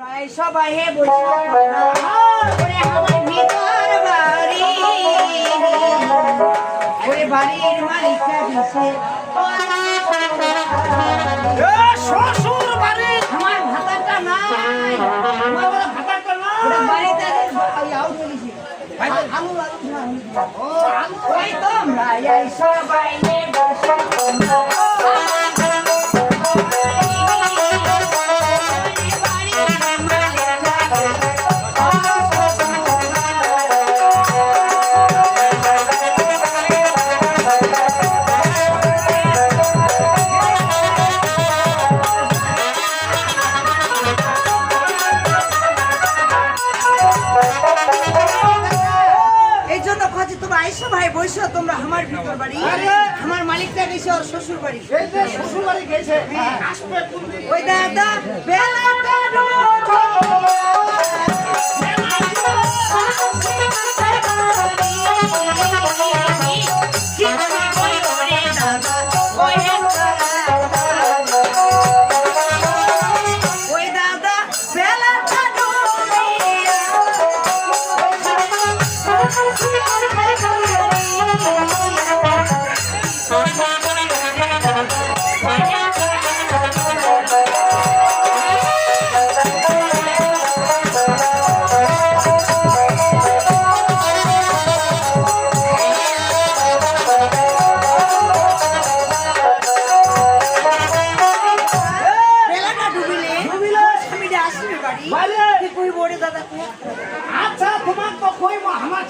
তোমরা সবাই হে আমার ভিতর বাড়ি ওরে বাড়ির মালিকটা দিছে শ্বশুর বাড়ি আমার ভাতাটা নাই আমার ভাতাটা না বাড়িতে আউট বলেছি আলু আলু ও আলু ওই তোমরা এই সবাই হে বসে এই জন্য তোমরা আইসো ভাই বইসো তোমরা আমার ভিতর বাড়ি। আমার মালিকটা গেছে ওর শ্বশুর বাড়ি। শ্বশুর বাড়ি গেছে। ওই দাদা বেলাটা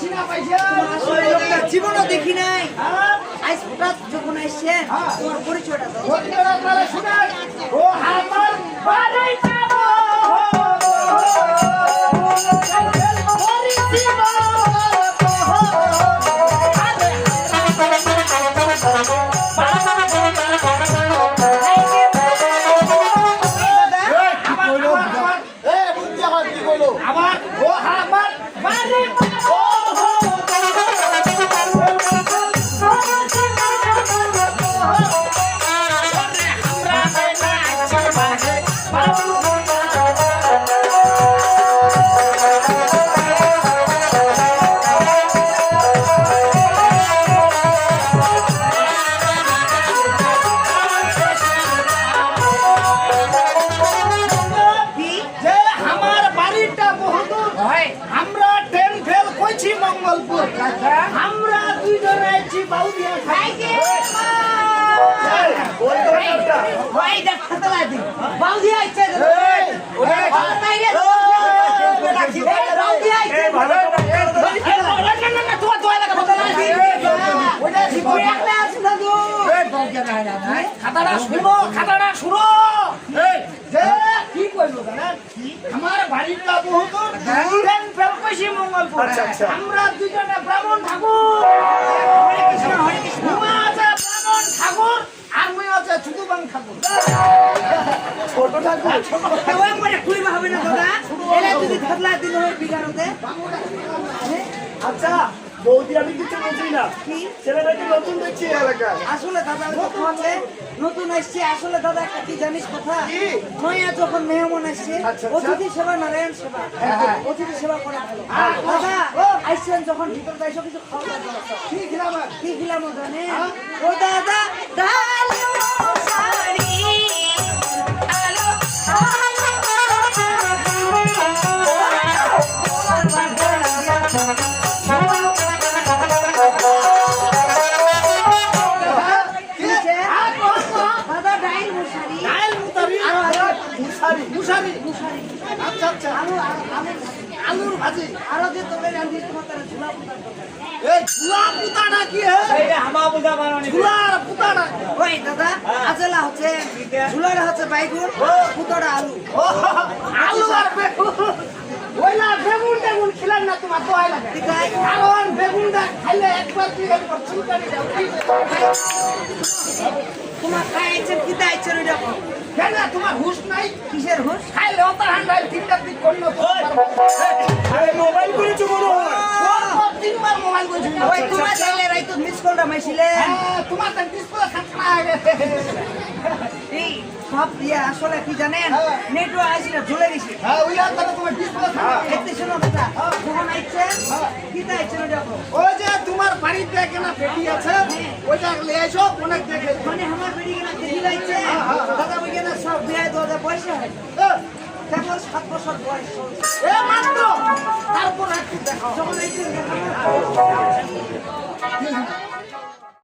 আসলে লোকটা জীবনও দেখি নাই হ্যাঁ? আজ হঠাৎ যখন আসছেন হ্যাঁ। তোমার পরিচয়টা দাও ও আমার বাড়ি যাব আমরা দুইজন আইছি বাউদিয়া দোকানটা ওই দেখ খাতলা দি বাউদি খাতাটা শুনো খাতাটা শুনো। কি কইলো জানেন আমার বাড়িটা বহুদূর ট্রেন ফেল কইছি মঙ্গলপুর। আমরা দুইজনে ব্রাহ্মণ ঠাকুর। হরে কৃষ্ণ হরে কৃষ্ণ। আছে ব্রাহ্মণ ঠাকুর আর মুই আছে ছুটুবাং ঠাকুর। ছোট ঠাকুর? ওই পরে খুলিবা হবে না দাদা? এলে যদি খাতলা দিন হয় বিগারতে আচ্ছা। বৌদি আমি কিছু বুঝি না। কি? ছেলেটাকে নতুন দেখছি এলাকায়। আসলে দাদা কথা নতুন আসছে আসলে দাদা একটা কি জানিস কথা? নয়া যখন মেহমান আসছে আচ্ছা, আচ্ছা। অতিথি সেবা নারায়ণ সেবা। অতিথি সেবা করা ভালো। দাদা আসছেন যখন ভিতরে যাই কিছু খাওয়া দাওয়া কি খিলাম কি খিলাম জানে ও দাদা ডাল মুসারি মুসারি মশারি। আচ্ছা আচ্ছা। আলু আলু আলু। আলুর ভাজি। আরও যে তোলে রান্ধি তোমার তারা ঝুলা দরকার। এই ঝুলা পুতাটা কি হে? ঝুলার পুতাটা। ওই দাদা আজেলা হচ্ছে ঝুলাটা হচ্ছে বাইগুন পুতোটা আলু। আলু আর বেগুন। ওইলা বেগুন বেগুন খিলাম না তোমার দোয়াই লাগে। ঠিক আছে। কারণ বেগুনটা খাইলে একবার দুই একবার চুলকানি দাও তোমার খাইছেন কি দাইছেন ওই রকম কেন তোমার হুশ মাইছিলে হ্যাঁ, তোমার তো ডিসপ্লে খাতরা হয়ে গেছে। এই সব ইয়ে আসলে কি জানেন? হ্যাঁ। নেটওয়ার্ক আইছিল ঝুলে গেছে। হ্যাঁ ওই আর কথা তোমার ডিসপ্লে এতে শোনো কথা যখন আইছেন কি আইছেন ওটা ওই যে তোমার বাড়িতে কেনা পেটি আছে ওইটা নিয়ে এসো অনেক দেখে। মানে আমার বেটি কেনা দেখি লাইছে। দাদা ওই কেনা সব বিয়ে দু হাজার পয়সা হয়। কেবল সাত বছর বয়স। এ মাত্র? তারপর একটু দেখো যখন আইছেন